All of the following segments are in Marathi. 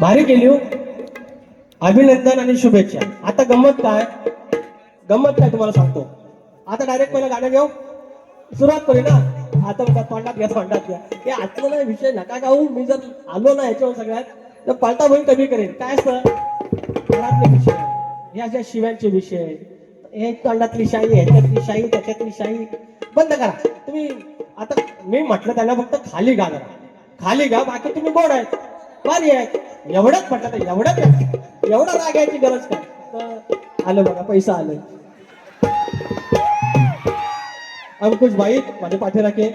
भारी केली हो. अभिनंदन आणि शुभेच्छा. आता गंमत काय? गंमत काय तुम्हाला सांगतो. आता डायरेक्ट पहिलं गाणं घेऊ. सुरुवात करू ना. आता बघा तोंडात घ्या तोंडात घ्या. हे आजचा ना विषय नका गाऊ मी जर आलो ना याच्यावर सगळ्यात तर पालता बहीण कमी करेन काय असतं? घरातले विषय. हे अशा शिव्यांचे विषय. हे तोंडातली शाही ह्याच्यातली शाही त्याच्यातली शाही बंद करा. तुम्ही आता मी म्हटलं त्यांना फक्त खाली गा जरा. खाली गा बाकी तुम्ही गोड आहेत. पाणी आहे. एवढंच म्हटलं तर एवढंच एवढं रागायची गरज काय? आलं बघा पैसा आलं अंकुश बाई माझे पाठीराखे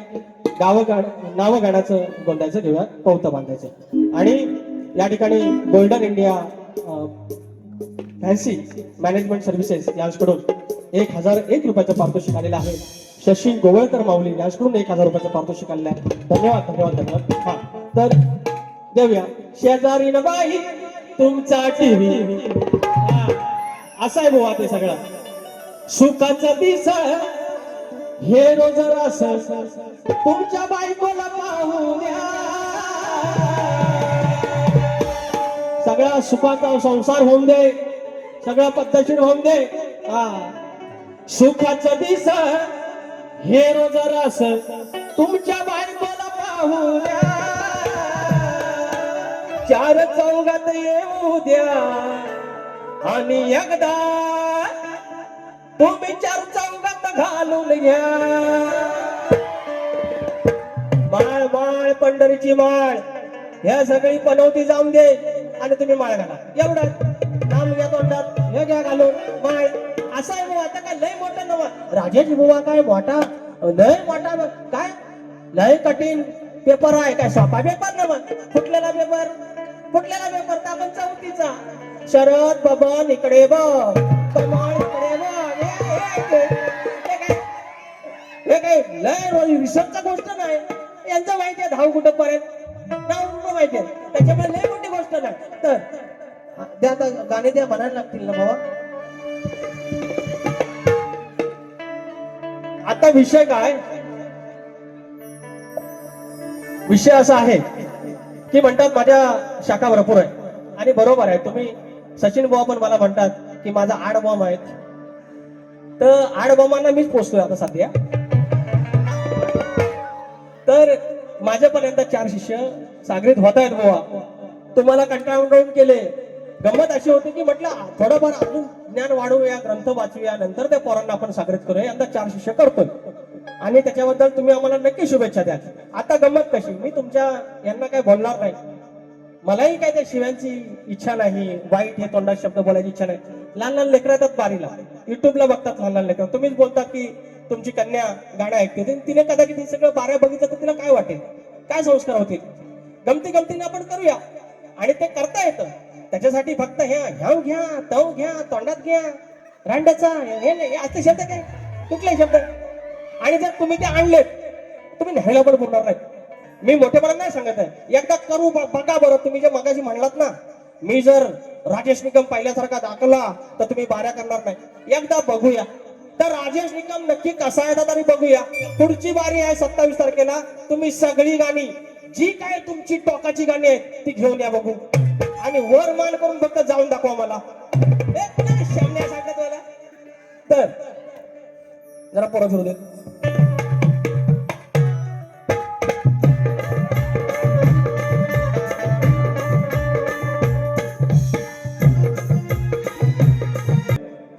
गाव गाड नावं गाण्याचं गोंडायचं घेऊया पौतं बांधायचं. आणि या ठिकाणी golden India fancy management services यांच्याकडून एक हजार एक रुपयाचं पारितोषिक आलेलं आहे. शशी गोवळकर माऊली यांच्याकडून एक हजार रुपयाचं पारितोषिक आलेलं आहे. धन्यवाद धन्यवाद धन्यवाद. हा तर देऊया शेजारी न बाई तुमचा टीव्ही. असा आहे बुवा ते सगळं. सुखाचं दिस हे रोज रस तुमच्या बायकोला पाहू द्या सगळा सुखाचा संसार होऊन दे. सगळं पद्धतशीर होऊन दे. हा सुखाचं दिस हे रोज रस तुमच्या बायकोला पाहू द्या चार चौघात येऊ द्या. आणि एकदा तुम्ही चार चौघात घालून घ्या. माळ माळ पंढरीची माळ. ह्या सगळी पनवती जाऊन दे आणि तुम्ही माळ घाला. एवढं. नाम घ्या तोंडात. हे घ्या घालून. माळ. असं आहे बुवा. आता काय लय मोठा नवा. राजेश बुवा काय मोठा? लय मोठा काय? लय कठीण. पेपर आहे काय? सोपा पेपर नवा. मग फुटलेला पेपर? फुटलेला पेपर तर आपण चौथीचा शरद बबन इकडे बघ. इकडे बघ. हे- काय? लय रोज विसरचा गोष्ट नाही. यांचं माहिती आहे धाव कुठं पर्यंत नाव माहिती आहे? त्याच्यामुळे लय मोठी गोष्ट नाही. तर त्या द्या आता गाणे द्या म्हणायला लागतील ना बाबा आता विषय काय? विषय असा आहे ती म्हणतात माझ्या शाखा भरपूर आहे. आणि बरोबर आहे. तुम्ही सचिन बुवा पण मला म्हणतात की माझा आड बॉम्ब आहेत. तर आड बॉम्बांना मीच पोचतोय आता सध्या. तर माझ्यापर्यंत चार शिष्य सागरीत होत आहेत बुवा. तुम्हाला कंटाळून केले. गंमत अशी होती की म्हटलं थोडंफार अजून ज्ञान वाढवूया ग्रंथ वाचूया नंतर त्या पोरांना आपण सागरीत करूया. यंदा चार शिष्य करतोय. आणि त्याच्याबद्दल तुम्ही आम्हाला नक्की शुभेच्छा द्या आता गंमत कशी? मी तुमच्या यांना काय बोलणार नाही. मलाही काय त्या शिव्यांची इच्छा नाही वाईट हे तोंडात शब्द बोलायची इच्छा नाही. लहान लहान लेकर येतात बारीला. युट्यूबला बघतात लहान लहान लेकर. तुम्हीच बोलता की तुमची कन्या गाणं ऐकते. तिने कदाचित हे सगळं बाऱ्या बघितलं तर तिला काय वाटेल? काय संस्कार होतील? गमती गमतीने आपण करूया. आणि ते करता येतं. त्याच्यासाठी फक्त ह्या ह्याव घ्या तव घ्या तोंडात घ्या. रांड्याचा हे नाही शब्द काय? कुठले शब्द? आणि जर तुम्ही ते आणलेत तुम्ही न्यायला पण बोलणार नाही. मी मोठेपणा नाही सांगत आहे. एकदा करू बघा बरं तुम्ही जे मगाशी म्हणलात ना मी जर राजेश निकम पाहिल्यासारखा दाखला तर तुम्ही बाऱ्या करणार नाही. एकदा बघूया. तर राजेश निकम नक्की कसा येतात आणि बघूया. पुढची बारी आहे सत्तावीस तारखेला. तुम्ही सगळी गाणी जी काय तुमची टोकाची गाणी आहेत ती घेऊन या बघू. आणि वर मान करून फक्त जाऊन दाखवा मला. ए, सांगत मला तर जरा परत होऊ दे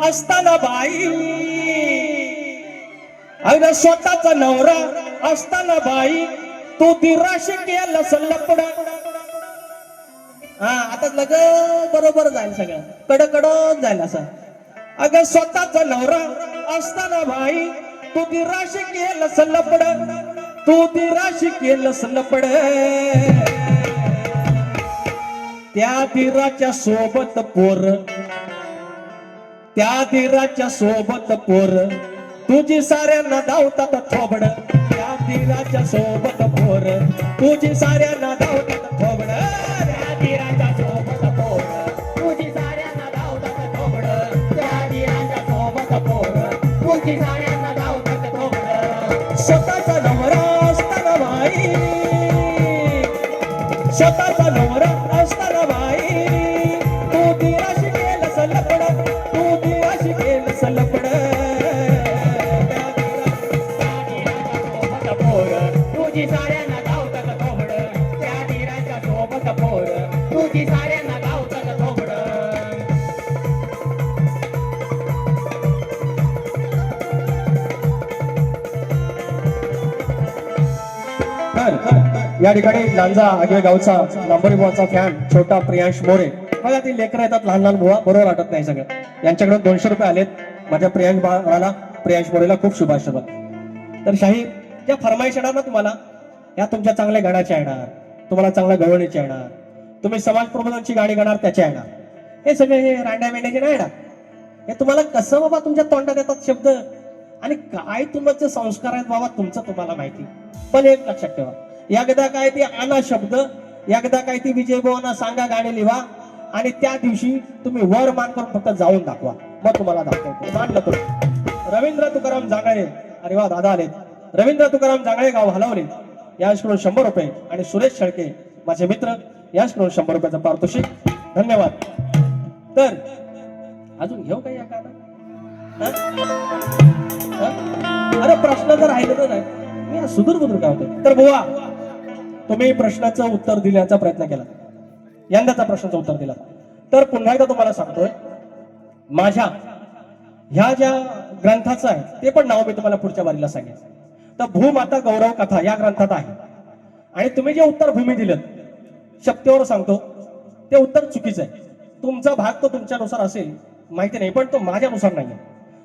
असताना बाई. अगं स्वतःचा नवरा असताना बाई. तू दिराशे केला सल्लपड हा आता लग बरोबर जाईल सगळं. कडकड जाईल असं. अगं स्वतःचा नवरा असताना बाई. तू दिराशे केला सल्लपड तू दिराशे केला सल्लपड त्या धीराच्या सोबत पोर त्या धीराच्या सोबत पोर. तुझी साऱ्यांना धावतात थोबड. त्या धीराच्या सोबत पोर. तुझी साऱ्यांना धावतात थोबड. त्या धीराच्या सोबत पोर. तुझी साऱ्यांना धावतात थोबड. त्या धीराच्या सोबत पोर. तुझी साऱ्यांना धावतात थोबड. स्वतःचा नवरा असताना बाई. स्वतःचा नवरा या ठिकाणी लांजा आगे गावचा नंबर बुवाचा फॅन छोटा प्रियांश मोरे. बघा ती लेकरं येतात लहान लहान बुवा बरोबर वाटत नाही सगळं. यांच्याकडे दोनशे रुपये आलेत. माझ्या प्रियांश बाळाला प्रियांश मोरेला खूप शुभाशुभ तर शाही ज्या फरमाईश येणार ना तुम्हाला या तुमच्या चांगल्या गाण्याच्या येणार. तुम्हाला चांगल्या गवळणीच्या येणार. तुम्ही समाज प्रबोधनची गाणी गाणार त्याच्या येणार. हे सगळे हे रांड्या मेंढ्याचे नाही येणार. हे तुम्हाला कसं बाबा तुमच्या तोंडात येतात शब्द? आणि काय तुमचे संस्कार आहेत बाबा तुमचं तुम्हाला माहिती. पण एक लक्षात ठेवा. एकदा काय ते आणा शब्द एकदा काय ती विजय भावांना सांगा गाणे लिहा आणि त्या दिवशी तुम्ही वर मान करून फक्त जाऊन दाखवा. मग तुम्हाला दाखवतो. मानलं तो रवींद्र तुकाराम जांगळे अरे वा दादा आलेत. रवींद्र तुकाराम जांगळे गाव हलवले. याचकडून शंभर रुपये आणि सुरेश शेळके माझे मित्र याचकडून शंभर रुपयाचं पारितोषिक. धन्यवाद. तर अजून घेऊ काही या अरे प्रश्न जर राहिले तर नाही. मी सुदूर बुदूर काय होतो तर बुवा तुम्ही प्रश्नाचं उत्तर दिल्याचा प्रयत्न केला. यंदाचा प्रश्नाचं उत्तर दिला. तर पुन्हा एकदा तुम्हाला सांगतोय माझ्या ह्या ज्या ग्रंथाचं आहे ते पण नाव मी तुम्हाला पुढच्या वारीला सांगेन. तर भूमाता गौरव कथा या ग्रंथात आहे. आणि तुम्ही जे उत्तर भूमी दिलं शक्तीवर सांगतो ते उत्तर चुकीचं आहे. तुमचा भाग तो तुमच्यानुसार असेल माहिती नाही पण तो माझ्यानुसार नाही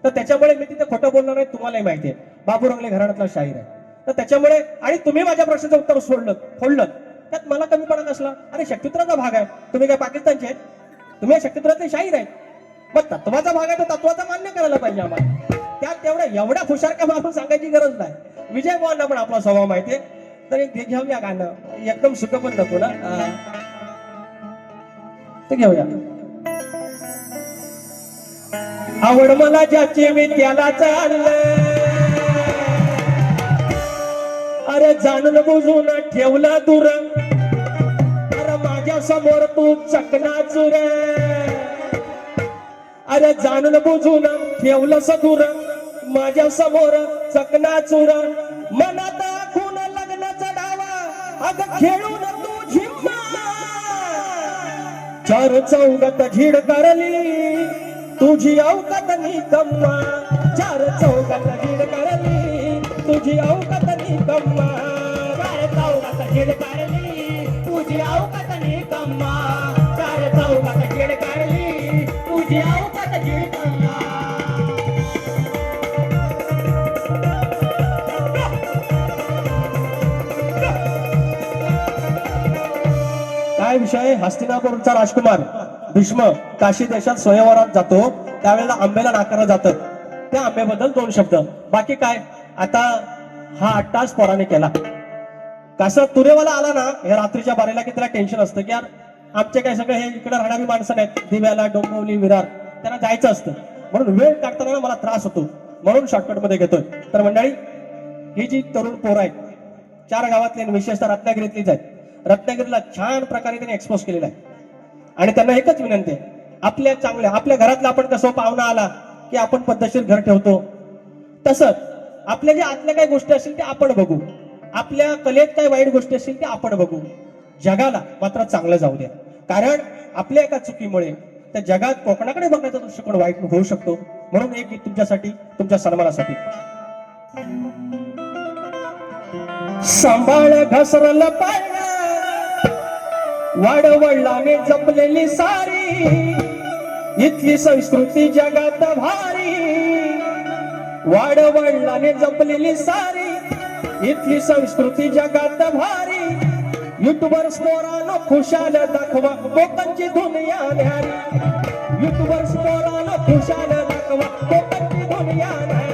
तर त्याच्यामुळे मी तिथे खोटं बोलणार नाही तुम्हालाही माहिती आहे. बाबू रंगले घराण्यातला शाहीर आहे. तर त्याच्यामुळे आणि तुम्ही माझ्या प्रश्नाचं उत्तर सोडलं फोडलं. त्यात मला कमी पडत असला अरे शक्तित्राचा भाग आहे. तुम्ही काय पाकिस्तानचे तुम्ही या शाहीर आहेत. मग तत्वाचा भाग आहे तर तत्वाचा मान्य करायला पाहिजे आम्हाला. त्यात तेवढ्या एवढ्या हुशार का सांगायची गरज नाही. विजय भावांना पण आपला स्वभाव माहितीये तर एक घेऊया गाणं. एकदम सुख पण नको ना? ते घेऊया. आवड मला ज्याची मी त्याला चाललं. अरे जाणून बुजून ठेवला दूर. अरे माझ्यासमोर तू चकना चुर अरे जाणून बुजून ठेवलं दूर. माझ्यासमोर चकना चुर मनात खून लग्न चढावा अग खेळून तू झिम्मा चार चौगत झिड करली. तुझी अवकात निकम्मा चार चौगत झिड करली. तुझी अवकात काय विषय? हस्तिनापूरचा राजकुमार भीष्म काशी देशात स्वयंवरात जातो. त्यावेळेला आंब्याला नाकारलं जातं. त्या आंब्याबद्दल दोन शब्द. बाकी काय? आता हा अट्टास पोराने केला. कसं तुरेवाला आला ना हे रात्रीच्या बारेला की त्याला टेन्शन असतं की यार आमचे काय सगळे हे इकडे राहणारी माणसं नाहीत. दिव्याला डोंबिवली विरार त्यांना जायचं असतं. म्हणून वेळ काढताना ना मला त्रास होतो. म्हणून शॉर्टकटमध्ये घेतोय. तर मंडळी ही जी तरुण पोरं आहेत चार गावातली आणि विशेषतः रत्नागिरीतलीच आहेत. रत्नागिरीला छान प्रकारे त्यांनी एक्सपोज केलेला आहे. आणि त्यांना एकच विनंती आहे आपल्या चांगल्या आपल्या घरातला आपण कसं पाहुणा आला की आपण पद्धतशीर घर ठेवतो. तसंच आपल्या ज्या आतल्या काही गोष्टी असतील त्या आपण बघू. आपल्या कलेत काही वाईट गोष्टी असतील त्या आपण बघू. जगाला मात्र चांगलं जाऊ द्या. कारण आपल्या एका चुकीमुळे त्या जगात कोकणाकडे बघण्याचा दृष्टिकोन वाईट होऊ शकतो. म्हणून एक गीत तुमच्यासाठी तुमच्या सन्मानासाठी. सांभाळ घसरल पाय वाडवडिलाने जपलेली सारी. इथली संस्कृती जगात भारी. वाडवडिलाने जपलेली सारी इथली संस्कृती जगात भारी. युट्यूबर स्मोरानो खुशाल दाखवा कोकणची दुनिया न्यारी युट्यूबर स्मोरानो खुशाल दाखवा कोकणची दुनिया न्यारी